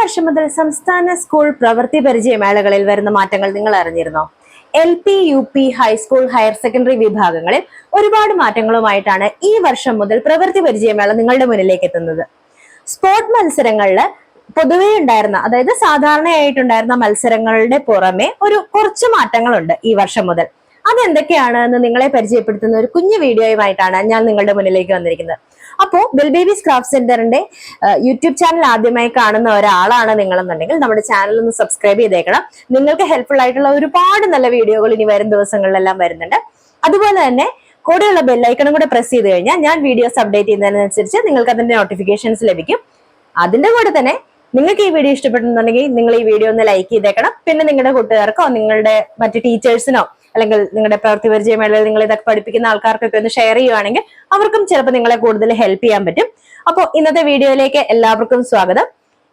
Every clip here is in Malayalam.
വർഷം മുതൽ സംസ്ഥാന സ്കൂൾ പ്രവൃത്തി പരിചയമേളകളിൽ വരുന്ന മാറ്റങ്ങൾ നിങ്ങൾ അറിഞ്ഞിരുന്നോ? L P U P high school higher secondary വിഭാഗങ്ങളിൽ ഒരുപാട് മാറ്റങ്ങളുമായിട്ടാണ് ഈ വർഷം മുതൽ പ്രവൃത്തി പരിചയമേള നിങ്ങളുടെ മുന്നിലേക്ക് എത്തുന്നത്. സ്പോർട് മത്സരങ്ങളിൽ പൊതുവേ ഉണ്ടായിരുന്ന അതായത് സാധാരണയായിട്ടുണ്ടായിരുന്ന മത്സരങ്ങളുടെ പുറമെ ഒരു കുറച്ച് മാറ്റങ്ങളുണ്ട് ഈ വർഷം മുതൽ. അതെന്തൊക്കെയാണ് എന്ന് നിങ്ങളെ പരിചയപ്പെടുത്തുന്ന ഒരു കുഞ്ഞു വീഡിയോയുമായിട്ടാണ് ഞാൻ നിങ്ങളുടെ മുന്നിലേക്ക് വന്നിരിക്കുന്നത്. അപ്പോൾ ബിൽ ബേബീസ് ക്രാഫ്റ്റ് സെന്ററിന്റെ യൂട്യൂബ് ചാനൽ ആദ്യമായി കാണുന്ന ഒരാളാണ് നിങ്ങളെന്നുണ്ടെങ്കിൽ നമ്മുടെ ചാനൽ ഒന്ന് സബ്സ്ക്രൈബ് ചെയ്തേക്കണം. നിങ്ങൾക്ക് ഹെൽപ്ഫുൾ ആയിട്ടുള്ള ഒരുപാട് നല്ല വീഡിയോകൾ ഇനി വരും ദിവസങ്ങളിലെല്ലാം വരുന്നുണ്ട്. അതുപോലെ തന്നെ കൂടെയുള്ള ബെല്ലൈക്കണും കൂടെ പ്രസ് ചെയ്ത് കഴിഞ്ഞാൽ ഞാൻ വീഡിയോസ് അപ്ഡേറ്റ് ചെയ്യുന്നതിനനുസരിച്ച് നിങ്ങൾക്ക് അതിന്റെ നോട്ടിഫിക്കേഷൻസ് ലഭിക്കും. അതിന്റെ കൂടെ തന്നെ നിങ്ങൾക്ക് ഈ വീഡിയോ ഇഷ്ടപ്പെടുന്നുണ്ടെങ്കിൽ നിങ്ങൾ ഈ വീഡിയോ ഒന്ന് ലൈക്ക് ചെയ്തേക്കണം. പിന്നെ നിങ്ങളുടെ കൂട്ടുകാർക്കോ നിങ്ങളുടെ മറ്റു ടീച്ചേഴ്സിനോ അല്ലെങ്കിൽ നിങ്ങളുടെ പ്രവൃത്തി പരിചയമേളയിൽ നിങ്ങൾ ഇതൊക്കെ പഠിപ്പിക്കുന്ന ആൾക്കാർക്കൊക്കെ ഒന്ന് ഷെയർ ചെയ്യുവാണെങ്കിൽ അവർക്കും ചിലപ്പോൾ നിങ്ങളെ കൂടുതൽ ഹെൽപ്പ് ചെയ്യാൻ പറ്റും. അപ്പോൾ ഇന്നത്തെ വീഡിയോയിലേക്ക് എല്ലാവർക്കും സ്വാഗതം.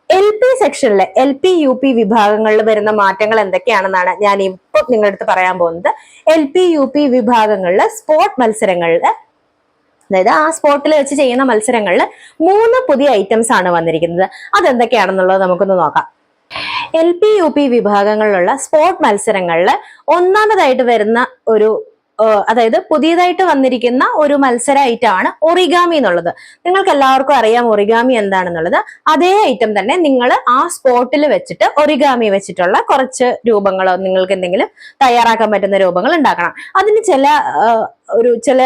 എൽ പി സെക്ഷനിലെ എൽ പി യു പി വിഭാഗങ്ങളിൽ വരുന്ന മാറ്റങ്ങൾ എന്തൊക്കെയാണെന്നാണ് ഞാൻ ഇപ്പോൾ നിങ്ങളുടെ അടുത്ത് പറയാൻ പോകുന്നത്. എൽ പി യു പി വിഭാഗങ്ങളിൽ സ്പോർട്ട് മത്സരങ്ങളിൽ അതായത് ആ സ്പോട്ടിൽ വെച്ച് ചെയ്യുന്ന മത്സരങ്ങളിൽ മൂന്ന് പുതിയ ഐറ്റംസ് ആണ് വന്നിരിക്കുന്നത്. അതെന്തൊക്കെയാണെന്നുള്ളത് നമുക്കൊന്ന് നോക്കാം. എൽ പി യു പി വിഭാഗങ്ങളിലുള്ള സ്പോർട്ട് മത്സരങ്ങളിൽ ഒന്നാമതായിട്ട് വരുന്ന ഒരു അതായത് പുതിയതായിട്ട് വന്നിരിക്കുന്ന ഒരു മത്സര ഐറ്റമാണ് ഒറിഗാമി എന്നുള്ളത്. നിങ്ങൾക്ക് എല്ലാവർക്കും അറിയാം ഒറിഗാമി എന്താണെന്നുള്ളത്. അതേ ഐറ്റം തന്നെ നിങ്ങൾ ആ സ്പോട്ടിൽ വെച്ചിട്ട് ഒറിഗാമി വെച്ചിട്ടുള്ള കുറച്ച് രൂപങ്ങളോ നിങ്ങൾക്ക് എന്തെങ്കിലും തയ്യാറാക്കാൻ പറ്റുന്ന രൂപങ്ങൾ ഉണ്ടാക്കണം. അതിന് ചില ഒരു ചില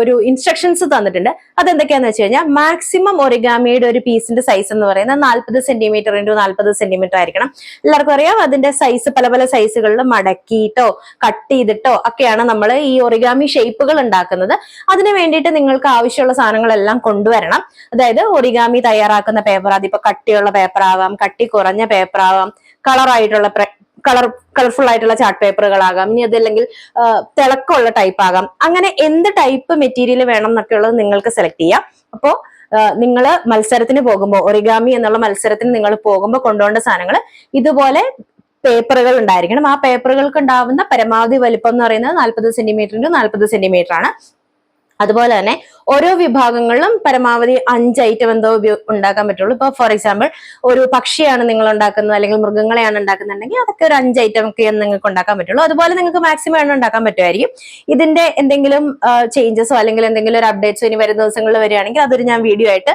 ഒരു ഇൻസ്ട്രക്ഷൻസ് തന്നിട്ടുണ്ട്. അതെന്തൊക്കെയാന്ന് വെച്ച് കഴിഞ്ഞാൽ മാക്സിമം ഒറിഗാമിയുടെ ഒരു പീസിന്റെ സൈസ് എന്ന് പറയുന്നത് നാൽപ്പത് സെന്റിമീറ്റർ ഇന്റു നാൽപ്പത് സെന്റിമീറ്റർ ആയിരിക്കണം. എല്ലാവർക്കും അറിയാം അതിന്റെ സൈസ് പല പല സൈസുകളിൽ മടക്കിയിട്ടോ കട്ട് ചെയ്തിട്ടോ ഒക്കെയാണ് നമ്മൾ ഈ ഒറിഗാമി ഷേപ്പുകൾ ഉണ്ടാക്കുന്നത്. അതിന് വേണ്ടിയിട്ട് നിങ്ങൾക്ക് ആവശ്യമുള്ള സാധനങ്ങളെല്ലാം കൊണ്ടുവരണം. അതായത് ഒറിഗാമി തയ്യാറാക്കുന്ന പേപ്പർ അതിപ്പോ കട്ടിയുള്ള പേപ്പർ ആവാം കട്ടി കുറഞ്ഞ പേപ്പർ ആവാം കളറായിട്ടുള്ള കളർ കളർഫുൾ ആയിട്ടുള്ള ചാർട്ട് പേപ്പറുകളാകാം ഇനി അതല്ലെങ്കിൽ തിളക്കമുള്ള ടൈപ്പ് ആകാം. അങ്ങനെ എന്ത് ടൈപ്പ് മെറ്റീരിയൽ വേണം എന്നൊക്കെ ഉള്ളത് നിങ്ങൾക്ക് സെലക്ട് ചെയ്യാം. അപ്പോൾ നിങ്ങൾ മത്സരത്തിന് പോകുമ്പോൾ ഒറിഗാമി എന്നുള്ള മത്സരത്തിന് നിങ്ങൾ പോകുമ്പോൾ കൊണ്ടുപോകേണ്ട സാധനങ്ങൾ ഇതുപോലെ പേപ്പറുകൾ ഉണ്ടായിരിക്കണം. ആ പേപ്പറുകൾക്ക് ഉണ്ടാവുന്ന പരമാവധി വലിപ്പം എന്ന് പറയുന്നത് നാൽപ്പത് സെന്റിമീറ്റർ ടു നാൽപ്പത് സെന്റിമീറ്റർ ആണ്. അതുപോലെ തന്നെ ഓരോ വിഭാഗങ്ങളിലും പരമാവധി അഞ്ച് ഐറ്റം എന്തോ ഉണ്ടാക്കാൻ പറ്റുള്ളൂ. ഇപ്പൊ ഫോർ എക്സാമ്പിൾ ഒരു പക്ഷിയാണ് നിങ്ങൾ ഉണ്ടാക്കുന്നത് അല്ലെങ്കിൽ മൃഗങ്ങളെയാണ് ഉണ്ടാക്കുന്നുണ്ടെങ്കിൽ അതൊക്കെ ഒരു അഞ്ച് ഐറ്റം ഒക്കെ നിങ്ങൾക്ക് ഉണ്ടാക്കാൻ പറ്റുള്ളൂ. അതുപോലെ നിങ്ങൾക്ക് മാക്സിമം എണ്ണം ഉണ്ടാക്കാൻ പറ്റുമായിരിക്കും. ഇതിന്റെ എന്തെങ്കിലും ചേഞ്ചസോ അല്ലെങ്കിൽ എന്തെങ്കിലും ഒരു അപ്ഡേറ്റ്സോ ഇനി വരുന്ന ദിവസങ്ങളിൽ വരികയാണെങ്കിൽ അതൊരു ഞാൻ വീഡിയോ ആയിട്ട്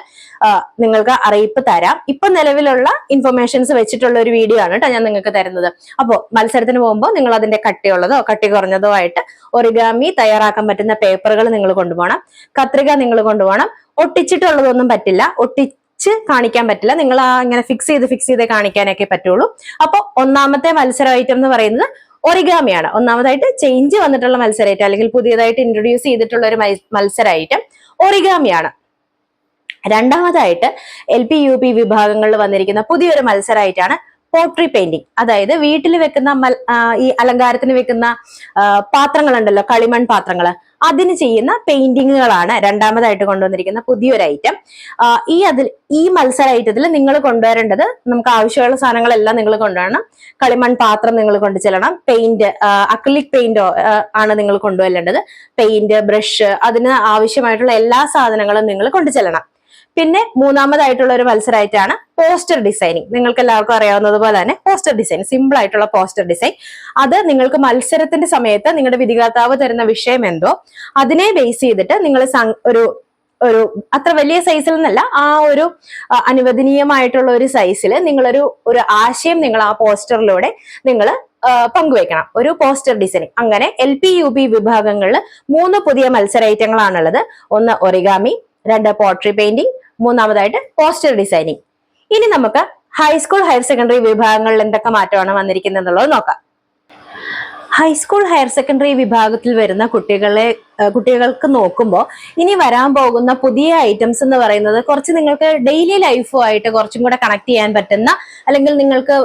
നിങ്ങൾക്ക് അറിയിപ്പ് തരാം. ഇപ്പൊ നിലവിലുള്ള ഇൻഫർമേഷൻസ് വെച്ചിട്ടുള്ള ഒരു വീഡിയോ ആണ് കേട്ടോ ഞാൻ നിങ്ങൾക്ക് തരുന്നത്. അപ്പോ മത്സരത്തിന് പോകുമ്പോൾ നിങ്ങൾ അതിന്റെ കട്ടിയുള്ളതോ കട്ടി കുറഞ്ഞതോ ആയിട്ട് ഒറിഗാമി തയ്യാറാക്കാൻ പറ്റുന്ന പേപ്പറുകൾ നിങ്ങൾ കൊണ്ടുപോകണം. കത്രിക നിങ്ങൾ കൊണ്ടുപോകണം. ഒട്ടിച്ചിട്ടുള്ളതൊന്നും പറ്റില്ല. ഒട്ടിച്ച് കാണിക്കാൻ പറ്റില്ല. നിങ്ങൾ ആ ഇങ്ങനെ ഫിക്സ് ചെയ്ത് ഫിക്സ് ചെയ്ത് കാണിക്കാനൊക്കെ പറ്റുള്ളൂ. അപ്പോൾ ഒന്നാമത്തെ മത്സര ഐറ്റം എന്ന് പറയുന്നത് ഒറിഗാമിയാണ് ഒന്നാമതായിട്ട് ചേഞ്ച് വന്നിട്ടുള്ള മത്സര ഐറ്റം അല്ലെങ്കിൽ പുതിയതായിട്ട് ഇൻട്രൊഡ്യൂസ് ചെയ്തിട്ടുള്ള ഒരു മത്സര ഐറ്റം ഒറിഗാമിയാണ് രണ്ടാമതായിട്ട് എൽ പി യു പി വിഭാഗങ്ങളിൽ വന്നിരിക്കുന്ന പുതിയൊരു മത്സരമായിട്ടാണ് പോട്രി പെയിന്റിങ് അതായത് വീട്ടിൽ വെക്കുന്ന ഈ അലങ്കാരത്തിന് വെക്കുന്ന പാത്രങ്ങളുണ്ടല്ലോ കളിമൺ പാത്രങ്ങൾ അതിന് ചെയ്യുന്ന പെയിന്റിങ്ങുകളാണ് രണ്ടാമതായിട്ട് കൊണ്ടുവന്നിരിക്കുന്ന പുതിയൊരു ഐറ്റം ഈ അതിൽ ഈ മത്സര ഐറ്റത്തിൽ നിങ്ങൾ കൊണ്ടുവരേണ്ടത് നമുക്ക് ആവശ്യമുള്ള സാധനങ്ങളെല്ലാം നിങ്ങൾ കൊണ്ടുവരണം. കളിമൺ പാത്രം നിങ്ങൾ കൊണ്ടു ചെല്ലണം. പെയിന്റ് അക്ലിക് പെയിന്റോ ആണ് നിങ്ങൾ കൊണ്ടുവരേണ്ടത്. പെയിന്റ് ബ്രഷ് അതിന് ആവശ്യമായിട്ടുള്ള എല്ലാ സാധനങ്ങളും നിങ്ങൾ കൊണ്ടു ചെല്ലണം. പിന്നെ മൂന്നാമതായിട്ടുള്ള ഒരു മത്സരമായിട്ടാണ് പോസ്റ്റർ ഡിസൈനിങ്. നിങ്ങൾക്ക് എല്ലാവർക്കും അറിയാവുന്നത് പോലെ തന്നെ പോസ്റ്റർ ഡിസൈൻ സിമ്പിൾ ആയിട്ടുള്ള പോസ്റ്റർ ഡിസൈൻ. അത് നിങ്ങൾക്ക് മത്സരത്തിന്റെ സമയത്ത് നിങ്ങളുടെ വിധികർത്താവ് തരുന്ന വിഷയം എന്തോ അതിനെ ബേസ് ചെയ്തിട്ട് നിങ്ങൾ ഒരു ഒരു അത്ര വലിയ സൈസിൽ നിന്നല്ല ആ ഒരു അനുവദനീയമായിട്ടുള്ള ഒരു സൈസിൽ നിങ്ങളൊരു ഒരു ആശയം നിങ്ങൾ ആ പോസ്റ്ററിലൂടെ നിങ്ങൾ പങ്കുവെക്കണം ഒരു പോസ്റ്റർ ഡിസൈനിങ്. അങ്ങനെ എൽ പി യു പി വിഭാഗങ്ങളിൽ മൂന്ന് പുതിയ മത്സര ഐറ്റങ്ങളാണുള്ളത് ഒന്ന് ഒറിഗാമി രണ്ട് പോട്രി പെയിന്റിംഗ് മൂന്നാമതായിട്ട് പോസ്റ്റർ ഡിസൈനിങ് ഇനി നമുക്ക് ഹൈസ്കൂൾ ഹയർ സെക്കൻഡറി വിഭാഗങ്ങളിൽ എന്തൊക്കെ മാറ്റമാണ് വന്നിരിക്കുന്നത് എന്നുള്ളത് നോക്കാം ഹൈസ്കൂൾ ഹയർ സെക്കൻഡറി വിഭാഗത്തിൽ വരുന്ന കുട്ടികളെ കുട്ടികൾക്ക് നോക്കുമ്പോൾ ഇനി വരാൻ പോകുന്ന പുതിയ ഐറ്റംസ് എന്ന് പറയുന്നത് കുറച്ച് നിങ്ങൾക്ക് ഡെയിലി ലൈഫുമായിട്ട് കുറച്ചും കൂടെ കണക്ട് ചെയ്യാൻ പറ്റുന്ന അല്ലെങ്കിൽ നിങ്ങൾക്ക്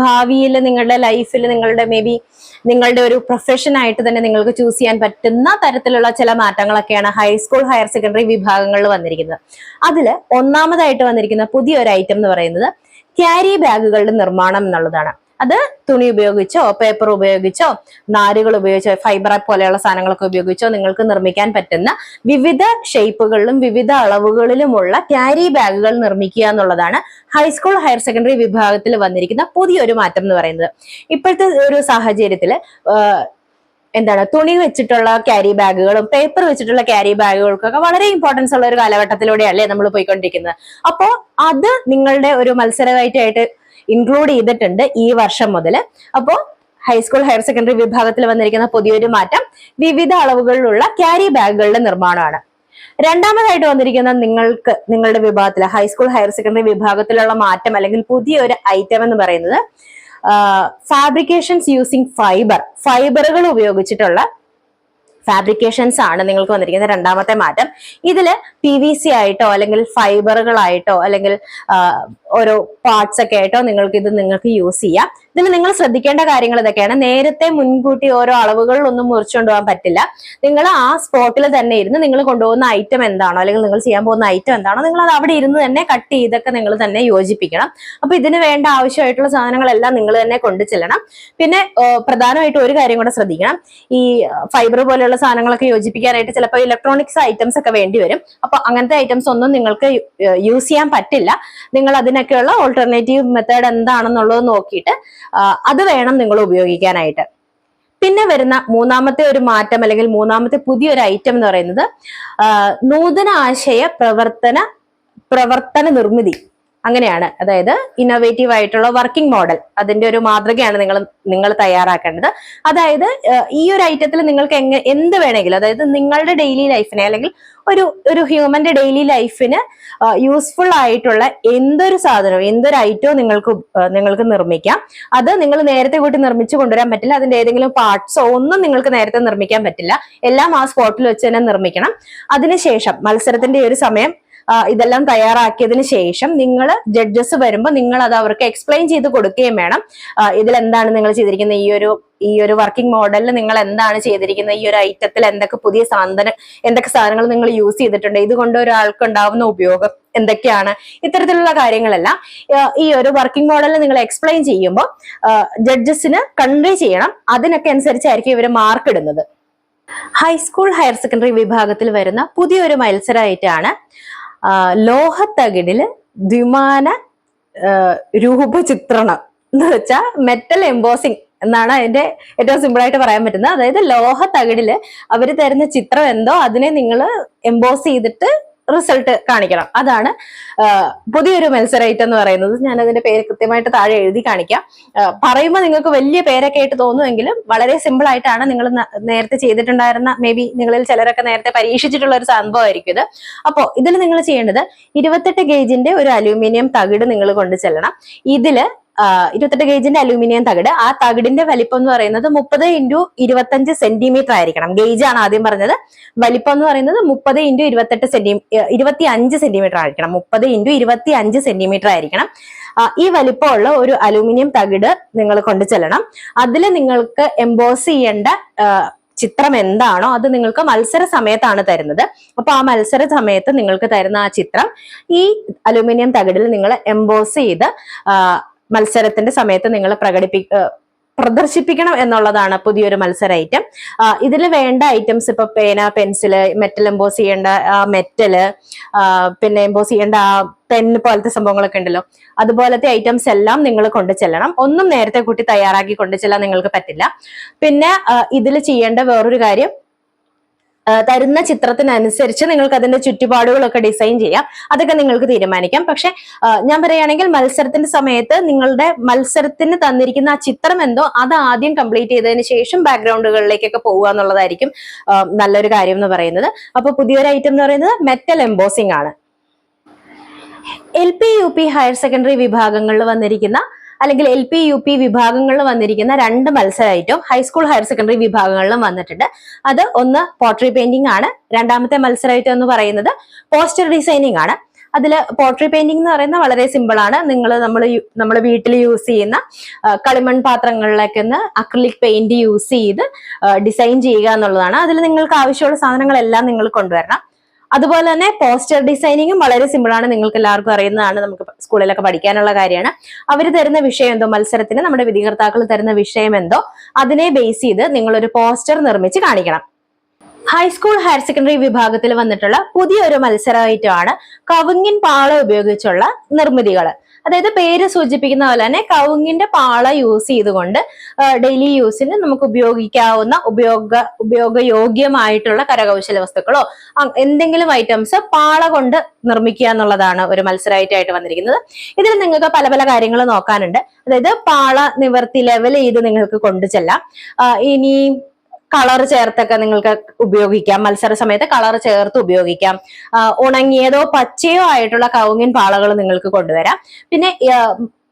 ഭാവിയിൽ നിങ്ങളുടെ ലൈഫിൽ നിങ്ങളുടെ മേ ബി നിങ്ങളുടെ ഒരു പ്രൊഫഷൻ ആയിട്ട് തന്നെ നിങ്ങൾക്ക് ചൂസ് ചെയ്യാൻ പറ്റുന്ന തരത്തിലുള്ള ചില മാറ്റങ്ങളൊക്കെയാണ് ഹൈസ്കൂൾ ഹയർ സെക്കൻഡറി വിഭാഗങ്ങളിൽ വന്നിരിക്കുന്നത്. അതിൽ ഒന്നാമതായിട്ട് വന്നിരിക്കുന്ന പുതിയൊരു ഐറ്റം എന്ന് പറയുന്നത് ക്യാരി ബാഗുകളുടെ നിർമ്മാണം എന്നുള്ളതാണ്. അത് തുണി ഉപയോഗിച്ചോ പേപ്പർ ഉപയോഗിച്ചോ നാരുകൾ ഉപയോഗിച്ചോ ഫൈബർ പോലെയുള്ള സാധനങ്ങളൊക്കെ ഉപയോഗിച്ചോ നിങ്ങൾക്ക് നിർമ്മിക്കാൻ പറ്റുന്ന വിവിധ ഷേപ്പുകളിലും വിവിധ അളവുകളിലുമുള്ള ക്യാരി ബാഗുകൾ നിർമ്മിക്കുക എന്നുള്ളതാണ് ഹൈസ്കൂൾ ഹയർ സെക്കൻഡറി വിഭാഗത്തിൽ വന്നിരിക്കുന്ന പുതിയൊരു മാറ്റം എന്ന് പറയുന്നത്. ഇപ്പോഴത്തെ ഒരു സാഹചര്യത്തിൽ എന്താണ് തുണി വെച്ചിട്ടുള്ള ക്യാരി ബാഗുകളും പേപ്പർ വെച്ചിട്ടുള്ള ക്യാരി ബാഗുകൾക്കൊക്കെ വളരെ ഇമ്പോർട്ടൻസ് ഉള്ള ഒരു കാലഘട്ടത്തിലൂടെയല്ലേ നമ്മൾ പോയിക്കൊണ്ടിരിക്കുന്നത്. അപ്പോൾ അത് നിങ്ങളുടെ ഒരു മത്സരമായിട്ടായിട്ട് ഇൻക്ലൂഡ് ചെയ്തിട്ടുണ്ട് ഈ വർഷം മുതൽ അപ്പോൾ ഹൈസ്കൂൾ ഹയർ സെക്കൻഡറി വിഭാഗത്തിൽ വന്നിരിക്കുന്ന പുതിയൊരു മാറ്റം വിവിധ അളവുകളിലുള്ള ക്യാരി ബാഗുകളുടെ നിർമ്മാണമാണ്. രണ്ടാമതായിട്ട് വന്നിരിക്കുന്ന നിങ്ങൾക്ക് നിങ്ങളുടെ വിഭാഗത്തിൽ ഹൈസ്കൂൾ ഹയർ സെക്കൻഡറി വിഭാഗത്തിലുള്ള മാറ്റം അല്ലെങ്കിൽ പുതിയൊരു ഐറ്റം എന്ന് പറയുന്നത് ഫാബ്രിക്കേഷൻസ് യൂസിങ് ഫൈബർ ഫൈബറുകൾ ഉപയോഗിച്ചിട്ടുള്ള ഫാബ്രിക്കേഷൻസ് ആണ് നിങ്ങൾക്ക് വന്നിരിക്കുന്ന രണ്ടാമത്തെ മാറ്റം. ഇതിൽ പി വി സി ആയിട്ടോ അല്ലെങ്കിൽ ഫൈബറുകളായിട്ടോ അല്ലെങ്കിൽ ഓരോ പാർട്സ് ഒക്കെ ആയിട്ടോ നിങ്ങൾക്ക് ഇത് നിങ്ങൾക്ക് യൂസ് ചെയ്യാം. ഇതിന് നിങ്ങൾ ശ്രദ്ധിക്കേണ്ട കാര്യങ്ങൾ ഇതൊക്കെയാണ്. നേരത്തെ മുൻകൂട്ടി ഓരോ അളവുകളിലൊന്നും മുറിച്ചുകൊണ്ട് പോകാൻ പറ്റില്ല. നിങ്ങൾ ആ സ്പോട്ടിൽ തന്നെ ഇരുന്ന് നിങ്ങൾ കൊണ്ടുപോകുന്ന ഐറ്റം എന്താണോ അല്ലെങ്കിൽ നിങ്ങൾ ചെയ്യാൻ പോകുന്ന ഐറ്റം എന്താണോ നിങ്ങൾ അത് അവിടെ ഇരുന്ന് തന്നെ കട്ട് ചെയ്തൊക്കെ നിങ്ങൾ തന്നെ യോജിപ്പിക്കണം. അപ്പൊ ഇതിന് വേണ്ട ആവശ്യമായിട്ടുള്ള സാധനങ്ങളെല്ലാം നിങ്ങൾ തന്നെ കൊണ്ടു ചെല്ലണം. പിന്നെ പ്രധാനമായിട്ട് ഒരു കാര്യം കൂടെ ശ്രദ്ധിക്കണം. ഈ ഫൈബർ പോലെയുള്ള സാധനങ്ങളൊക്കെ യോജിപ്പിക്കാനായിട്ട് ചിലപ്പോൾ ഇലക്ട്രോണിക്സ് ഐറ്റംസ് ഒക്കെ വേണ്ടി വരും. അപ്പൊ അങ്ങനത്തെ ഐറ്റംസ് ഒന്നും നിങ്ങൾക്ക് യൂസ് ചെയ്യാൻ പറ്റില്ല. നിങ്ങൾ അതിനൊക്കെയുള്ള ഓൾട്ടർനേറ്റീവ് മെത്തേഡ് എന്താണെന്നുള്ളത് നോക്കിയിട്ട് അത് വേണം നിങ്ങൾ ഉപയോഗിക്കാനായിട്ട്. പിന്നെ വരുന്ന മൂന്നാമത്തെ ഒരു മാറ്റം അല്ലെങ്കിൽ മൂന്നാമത്തെ പുതിയൊരു ഐറ്റം എന്ന് പറയുന്നത് നൂതന ആശയ പ്രവർത്തന പ്രവർത്തന നിർമ്മിതി. അങ്ങനെയാണ്. അതായത് ഇന്നോവേറ്റീവ് ആയിട്ടുള്ള വർക്കിംഗ് മോഡൽ അതിന്റെ ഒരു മാതൃകയാണ് നിങ്ങൾ നിങ്ങൾ തയ്യാറാക്കേണ്ടത്. അതായത് ഈ ഒരു ഐറ്റത്തിൽ നിങ്ങൾക്ക് എങ്ങ എന്ത് വേണമെങ്കിലും അതായത് നിങ്ങളുടെ ഡെയിലി ലൈഫിനെ അല്ലെങ്കിൽ ഒരു ഒരു ഹ്യൂമന്റെ ഡെയിലി ലൈഫിന് യൂസ്ഫുൾ ആയിട്ടുള്ള എന്തൊരു സാധനവും എന്തൊരു ഐറ്റവും നിങ്ങൾക്ക് നിങ്ങൾക്ക് നിർമ്മിക്കാം. അത് നിങ്ങൾ നേരത്തെ കൂട്ടി നിർമ്മിച്ചു കൊണ്ടുവരാൻ പറ്റില്ല. അതിന്റെ ഏതെങ്കിലും പാർട്സോ ഒന്നും നിങ്ങൾക്ക് നേരത്തെ നിർമ്മിക്കാൻ പറ്റില്ല. എല്ലാം ആ സ്പോട്ടിൽ വെച്ച് തന്നെ നിർമ്മിക്കണം. അതിനുശേഷം മത്സരത്തിന്റെ ഒരു സമയം ഇതെല്ലാം തയ്യാറാക്കിയതിന് ശേഷം നിങ്ങൾ ജഡ്ജസ് വരുമ്പോൾ നിങ്ങൾ അത് അവർക്ക് എക്സ്പ്ലെയിൻ ചെയ്ത് കൊടുക്കുകയും വേണം. ഇതിൽ എന്താണ് നിങ്ങൾ ചെയ്തിരിക്കുന്നത്? ഈ ഒരു ഈ ഒരു വർക്കിംഗ് മോഡലിൽ നിങ്ങൾ എന്താണ് ചെയ്തിരിക്കുന്നത്? ഈ ഒരു ഐറ്റത്തിൽ എന്തൊക്കെ പുതിയ സാധനം എന്തൊക്കെ സാധനങ്ങൾ നിങ്ങൾ യൂസ് ചെയ്തിട്ടുണ്ട്? ഇതുകൊണ്ട് ഒരാൾക്ക് ഉണ്ടാവുന്ന ഉപയോഗം എന്തൊക്കെയാണ്? ഇത്തരത്തിലുള്ള കാര്യങ്ങളെല്ലാം ഈ ഒരു വർക്കിംഗ് മോഡലിൽ നിങ്ങൾ എക്സ്പ്ലെയിൻ ചെയ്യുമ്പോൾ ജഡ്ജസിന് കൺവേ ചെയ്യണം. അതിനൊക്കെ അനുസരിച്ചായിരിക്കും ഇവർ മാർക്ക് ഇടുന്നത്. ഹൈസ്കൂൾ ഹയർ സെക്കൻഡറി വിഭാഗത്തിൽ വരുന്ന പുതിയൊരു മത്സരമായിട്ടാണ് ലോഹത്തകിടിൽ ദ്വിമാന രൂപ രൂപചിത്രണം എന്ന് വെച്ചാൽ മെറ്റൽ എംബോസിങ് എന്നാണ് അതിന്റെ ഏറ്റവും സിമ്പിൾ ആയിട്ട് പറയാൻ പറ്റുന്നത്. അതായത് ലോഹ തകിടിൽ അവർ തരുന്ന ചിത്രം എന്തോ അതിനെ നിങ്ങൾ എംബോസ് ചെയ്തിട്ട് റിസൾട്ട് കാണിക്കണം. അതാണ് പുതിയൊരു മത്സരമായിട്ട് എന്ന് പറയുന്നത്. ഞാൻ അതിന്റെ പേര് കൃത്യമായിട്ട് താഴെ എഴുതി കാണിക്കാം. പറയുമ്പോൾ നിങ്ങൾക്ക് വലിയ പേരൊക്കെ ആയിട്ട് തോന്നുമെങ്കിലും വളരെ സിമ്പിൾ ആയിട്ടാണ് നിങ്ങൾ നേരത്തെ ചെയ്തിട്ടുണ്ടായിരുന്ന മേ ബി നിങ്ങളിൽ ചിലരൊക്കെ നേരത്തെ പരീക്ഷിച്ചിട്ടുള്ള ഒരു സംഭവമായിരിക്കും ഇത്. അപ്പോൾ ഇതിൽ നിങ്ങൾ ചെയ്യേണ്ടത് ഇരുപത്തെട്ട് ഗേജിന്റെ ഒരു അലൂമിനിയം തകിട് നിങ്ങൾ കൊണ്ടു ചെല്ലണം. ഇതിൽ ഇരുപത്തെട്ട് ഗേജിന്റെ അലൂമിനിയം തകിട്. ആ തകിടിന്റെ വലിപ്പം എന്ന് പറയുന്നത് മുപ്പത് ഇന്റു ഇരുപത്തഞ്ച് സെന്റിമീറ്റർ ആയിരിക്കണം. ഗേജ് ആണ് ആദ്യം പറഞ്ഞത്. വലിപ്പം എന്ന് പറയുന്നത് മുപ്പത് ഇന്റു ഇരുപത്തെട്ട് സെന്റി ഇരുപത്തി അഞ്ച് സെന്റിമീറ്റർ ആയിരിക്കണം. മുപ്പത് ഇന്റു ഇരുപത്തി അഞ്ച് സെന്റിമീറ്റർ ആയിരിക്കണം ഈ വലിപ്പമുള്ള ഒരു അലൂമിനിയം തകിട് നിങ്ങൾ കൊണ്ടു ചെല്ലണം. അതിൽ നിങ്ങൾക്ക് എംബോസ് ചെയ്യേണ്ട ചിത്രം എന്താണോ അത് നിങ്ങൾക്ക് മത്സര സമയത്താണ് തരുന്നത്. അപ്പൊ ആ മത്സര സമയത്ത് നിങ്ങൾക്ക് തരുന്ന ആ ചിത്രം ഈ അലൂമിനിയം തകിടിൽ നിങ്ങൾ എംബോസ് ചെയ്ത് മത്സരത്തിന്റെ സമയത്ത് നിങ്ങൾ പ്രകടിപ്പി പ്രദർശിപ്പിക്കണം എന്നുള്ളതാണ് പുതിയൊരു മത്സര ഐറ്റം. ഇതിൽ വേണ്ട ഐറ്റംസ് ഇപ്പൊ പേന പെൻസിൽ മെറ്റൽ എംബോസ് ചെയ്യേണ്ട മെറ്റൽ പിന്നെ എംബോസ് ചെയ്യേണ്ട പെൻ പോലത്തെ സംഭവങ്ങളൊക്കെ ഉണ്ടല്ലോ. അതുപോലത്തെ ഐറ്റംസ് എല്ലാം നിങ്ങൾ കൊണ്ടു ചെല്ലണം. ഒന്നും നേരത്തെ കൂട്ടി തയ്യാറാക്കി കൊണ്ടു ചെല്ലാൻ നിങ്ങൾക്ക് പറ്റില്ല. പിന്നെ ഇതിൽ ചെയ്യേണ്ട വേറൊരു കാര്യം തരുന്ന ചിത്രത്തിനനുസരിച്ച് നിങ്ങൾക്ക് അതിന്റെ ചുറ്റുപാടുകളൊക്കെ ഡിസൈൻ ചെയ്യാം. അതൊക്കെ നിങ്ങൾക്ക് തീരുമാനിക്കാം. പക്ഷെ ഞാൻ പറയുകയാണെങ്കിൽ മത്സരത്തിന്റെ സമയത്ത് നിങ്ങളുടെ മത്സരത്തിന് തന്നിരിക്കുന്ന ആ ചിത്രം എന്തോ അത് ആദ്യം കംപ്ലീറ്റ് ചെയ്തതിന് ശേഷം ബാക്ക്ഗ്രൗണ്ടുകളിലേക്കൊക്കെ പോവുക എന്നുള്ളതായിരിക്കും നല്ലൊരു കാര്യം എന്ന് പറയുന്നത്. അപ്പൊ പുതിയൊരു ഐറ്റം എന്ന് പറയുന്നത് മെറ്റൽ എംബോസിംഗ് ആണ്. L P U P higher secondary വിഭാഗങ്ങളിൽ വന്നിരിക്കുന്ന അല്ലെങ്കിൽ എൽ പി യു പി വിഭാഗങ്ങളിൽ വന്നിരിക്കുന്ന രണ്ട് മത്സരമായിട്ടും ഹൈസ്കൂൾ ഹയർ സെക്കൻഡറി വിഭാഗങ്ങളിലും വന്നിട്ടുണ്ട്. അത് ഒന്ന് പോട്ടറി പെയിന്റിംഗ് ആണ്. രണ്ടാമത്തെ മത്സരമായിട്ട് എന്ന് പറയുന്നത് പോസ്റ്റർ ഡിസൈനിങ് ആണ്. അതിൽ പോട്ടറി പെയിന്റിംഗ് എന്ന് പറയുന്നത് വളരെ സിമ്പിൾ ആണ്. നിങ്ങൾ നമ്മൾ നമ്മൾ വീട്ടിൽ യൂസ് ചെയ്യുന്ന കളിമൺ പാത്രങ്ങളിലൊക്കെ ഒന്ന് അക്രിലിക് പെയിന്റ് യൂസ് ചെയ്ത് ഡിസൈൻ ചെയ്യുക എന്നുള്ളതാണ്. അതിൽ നിങ്ങൾക്ക് ആവശ്യമുള്ള സാധനങ്ങളെല്ലാം നിങ്ങൾ കൊണ്ടുവരണം. അതുപോലെ തന്നെ പോസ്റ്റർ ഡിസൈനിങ്ങും വളരെ സിമ്പിൾ ആണ്. നിങ്ങൾക്ക് എല്ലാവർക്കും അറിയുന്നതാണ്. നമുക്ക് സ്കൂളിലൊക്കെ പഠിക്കാനുള്ള കാര്യമാണ്. അവർ തരുന്ന വിഷയം എന്തോ മത്സരത്തിന് നമ്മുടെ വിധികർത്താക്കൾ തരുന്ന വിഷയം എന്തോ അതിനെ ബേസ് ചെയ്ത് നിങ്ങളൊരു പോസ്റ്റർ നിർമ്മിച്ച് കാണിക്കണം. ഹൈസ്കൂൾ ഹയർ സെക്കൻഡറി വിഭാഗത്തിൽ വന്നിട്ടുള്ള പുതിയൊരു മത്സരമായിട്ടാണ് കവുങ്ങിൻ പാള ഉപയോഗിച്ചുള്ള നിർമ്മിതികൾ അതായത് പേര് സൂചിപ്പിക്കുന്ന പോലെ തന്നെ കവുങ്ങിന്റെ പാള യൂസ് ചെയ്തുകൊണ്ട് ഡെയിലി യൂസിന് നമുക്ക് ഉപയോഗിക്കാവുന്ന ഉപയോഗ ഉപയോഗയോഗ്യമായിട്ടുള്ള കരകൗശല വസ്തുക്കളോ എന്തെങ്കിലും ഐറ്റംസ് പാള കൊണ്ട് നിർമ്മിക്കുക എന്നുള്ളതാണ് ഒരു മത്സരമായിട്ടായിട്ട് വന്നിരിക്കുന്നത്. ഇതിൽ നിങ്ങൾക്ക് പല പല കാര്യങ്ങൾ നോക്കാനുണ്ട്. അതായത് പാള നിവർത്തി ലെവൽ ചെയ്ത് നിങ്ങൾക്ക് കൊണ്ടു ചെല്ലാം ഇനി കളർ ചേർത്തൊക്കെ നിങ്ങൾക്ക് ഉപയോഗിക്കാം. മത്സര സമയത്ത് കളർ ചേർത്ത് ഉപയോഗിക്കാം. ഉണങ്ങിയതോ പച്ചയോ ആയിട്ടുള്ള കവുങ്ങിൻ പാളകൾ നിങ്ങൾക്ക് കൊണ്ടുവരാം. പിന്നെ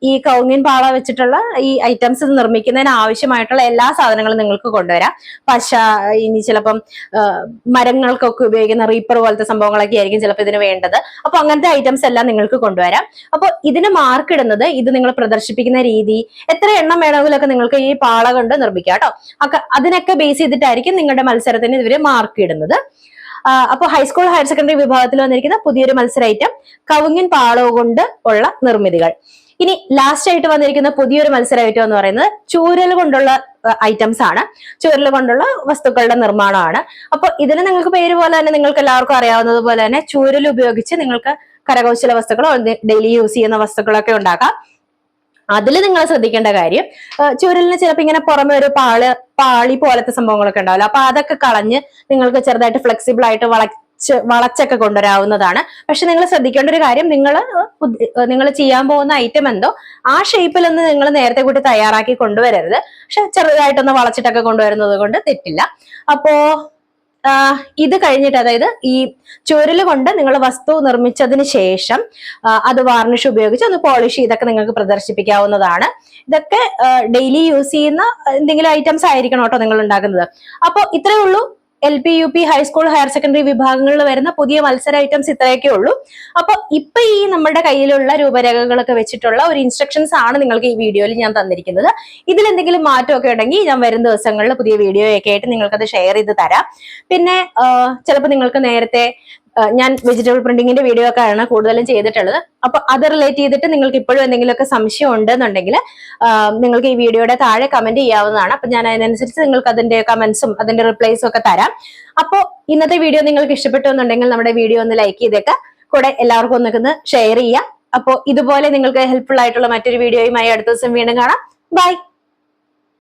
ഈ കൗങ്ങിൻ പാള വെച്ചിട്ടുള്ള ഈ ഐറ്റംസ് നിർമ്മിക്കുന്നതിന് ആവശ്യമായിട്ടുള്ള എല്ലാ സാധനങ്ങളും നിങ്ങൾക്ക് കൊണ്ടുവരാം. പശ ഇനി ചിലപ്പം മരങ്ങൾക്കൊക്കെ ഉപയോഗിക്കുന്ന റീപ്പർ പോലത്തെ സംഭവങ്ങളൊക്കെ ആയിരിക്കും ചിലപ്പോൾ ഇതിന് വേണ്ടത്. അപ്പൊ അങ്ങനത്തെ ഐറ്റംസ് എല്ലാം നിങ്ങൾക്ക് കൊണ്ടുവരാം. അപ്പൊ ഇതിന് മാർക്ക് ഇടുന്നത് ഇത് നിങ്ങൾ പ്രദർശിപ്പിക്കുന്ന രീതി എത്ര എണ്ണം വേണമെങ്കിലൊക്കെ നിങ്ങൾക്ക് ഈ പാള കൊണ്ട് നിർമ്മിക്കാം കേട്ടോ. അതിനൊക്കെ ബേസ് ചെയ്തിട്ടായിരിക്കും നിങ്ങളുടെ മത്സരത്തിന് ഇവർ മാർക്ക് ഇടുന്നത്. അപ്പോൾ ഹൈസ്കൂൾ ഹയർ സെക്കൻഡറി വിഭാഗത്തിൽ വന്നിരിക്കുന്ന പുതിയൊരു മത്സര ഐറ്റം കവുങ്ങിൻ പാളവ് കൊണ്ട് ഉള്ള നിർമ്മിതികൾ. ഇനി ലാസ്റ്റ് ആയിട്ട് വന്നിരിക്കുന്ന പുതിയൊരു മത്സര ഐറ്റം എന്ന് പറയുന്നത് ചൂരൽ കൊണ്ടുള്ള ഐറ്റംസ് ആണ്. ചൂരൽ കൊണ്ടുള്ള വസ്തുക്കളുടെ നിർമ്മാണമാണ്. അപ്പൊ ഇതിന് നിങ്ങൾക്ക് പേര് പോലെ തന്നെ നിങ്ങൾക്ക് എല്ലാവർക്കും അറിയാവുന്നത് പോലെ തന്നെ ചൂരൽ ഉപയോഗിച്ച് നിങ്ങൾക്ക് കരകൗശല വസ്തുക്കളോ ഡെയിലി യൂസ് ചെയ്യുന്ന വസ്തുക്കളൊക്കെ ഉണ്ടാക്കാം. അതിൽ നിങ്ങൾ ശ്രദ്ധിക്കേണ്ട കാര്യം ചുരലിന് ചിലപ്പോൾ ഇങ്ങനെ പുറമെ ഒരു പാൾ പാളി പോലത്തെ സംഭവങ്ങളൊക്കെ ഉണ്ടാവില്ല. അപ്പൊ അതൊക്കെ കളഞ്ഞ് നിങ്ങൾക്ക് ചെറുതായിട്ട് ഫ്ലെക്സിബിൾ ആയിട്ട് വളച്ച് വളച്ചൊക്കെ കൊണ്ടുവരാവുന്നതാണ്. പക്ഷെ നിങ്ങൾ ശ്രദ്ധിക്കേണ്ട ഒരു കാര്യം നിങ്ങൾ നിങ്ങൾ ചെയ്യാൻ പോകുന്ന ഐറ്റം എന്തോ ആ ഷേപ്പിൽ ഒന്ന് നിങ്ങൾ നേരത്തെ കൂട്ടി തയ്യാറാക്കി കൊണ്ടുവരരുത്. പക്ഷെ ചെറുതായിട്ടൊന്ന് വളച്ചിട്ടൊക്കെ കൊണ്ടുവരുന്നത് കൊണ്ട് തെറ്റില്ല. അപ്പോ ഇത് കഴിഞ്ഞിട്ട് അതായത് ഈ ചുരൽ കൊണ്ട് നിങ്ങൾ വസ്തു നിർമ്മിച്ചതിന് ശേഷം അത് വാർണിഷ് ഉപയോഗിച്ച് ഒന്ന് പോളിഷ് ചെയ്തൊക്കെ നിങ്ങൾക്ക് പ്രദർശിപ്പിക്കാവുന്നതാണ്. ഇതൊക്കെ ഡെയിലി യൂസ് ചെയ്യുന്ന എന്തെങ്കിലും ഐറ്റംസ് ആയിരിക്കണം കേട്ടോ നിങ്ങൾ ഉണ്ടാക്കുന്നത് അപ്പോൾ ഇത്രയേ ഉള്ളൂ. L P U P high school higher secondary വിഭാഗങ്ങളിൽ വരുന്ന പുതിയ മത്സര ഐറ്റംസ് ഇത്രയൊക്കെ ഉള്ളൂ. അപ്പൊ ഇപ്പൊ ഈ നമ്മുടെ കയ്യിലുള്ള രൂപരേഖകളൊക്കെ വെച്ചിട്ടുള്ള ഒരു ഇൻസ്ട്രക്ഷൻസ് ആണ് നിങ്ങൾക്ക് ഈ വീഡിയോയിൽ ഞാൻ തന്നിരിക്കുന്നത്. ഇതിൽ എന്തെങ്കിലും മാറ്റമൊക്കെ ഉണ്ടെങ്കിൽ ഞാൻ വരും ദിവസങ്ങളിൽ പുതിയ വീഡിയോ ഒക്കെ ആയിട്ട് നിങ്ങൾക്കത് ഷെയർ ചെയ്ത് തരാം. പിന്നെ ചിലപ്പോൾ നിങ്ങൾക്ക് നേരത്തെ ഞാൻ വെജിറ്റബിൾ പ്രിന്റിങ്ങിന്റെ വീഡിയോ ഒക്കെ ആണ് കൂടുതലും ചെയ്തിട്ടുള്ളത്. അപ്പൊ അത് റിലേറ്റ് ചെയ്തിട്ട് നിങ്ങൾക്ക് ഇപ്പോഴും എന്തെങ്കിലുമൊക്കെ സംശയം ഉണ്ടെന്നുണ്ടെങ്കിൽ നിങ്ങൾക്ക് ഈ വീഡിയോയുടെ താഴെ കമന്റ് ചെയ്യാവുന്നതാണ്. അപ്പൊ ഞാൻ അതിനനുസരിച്ച് നിങ്ങൾക്ക് അതിന്റെ കമന്റ്സും അതിന്റെ റിപ്ലൈസും ഒക്കെ തരാം. അപ്പോൾ ഇന്നത്തെ വീഡിയോ നിങ്ങൾക്ക് ഇഷ്ടപ്പെട്ടു എന്നുണ്ടെങ്കിൽ നമ്മുടെ വീഡിയോ ഒന്ന് ലൈക്ക് ചെയ്തേക്കാം. കൂടെ എല്ലാവർക്കും ഒന്നൊക്കെ ഷെയർ ചെയ്യാം. അപ്പോൾ ഇതുപോലെ നിങ്ങൾക്ക് ഹെൽപ്ഫുൾ ആയിട്ടുള്ള മറ്റൊരു വീഡിയോയുമായി അടുത്ത ദിവസം വീണ്ടും കാണാം. ബൈ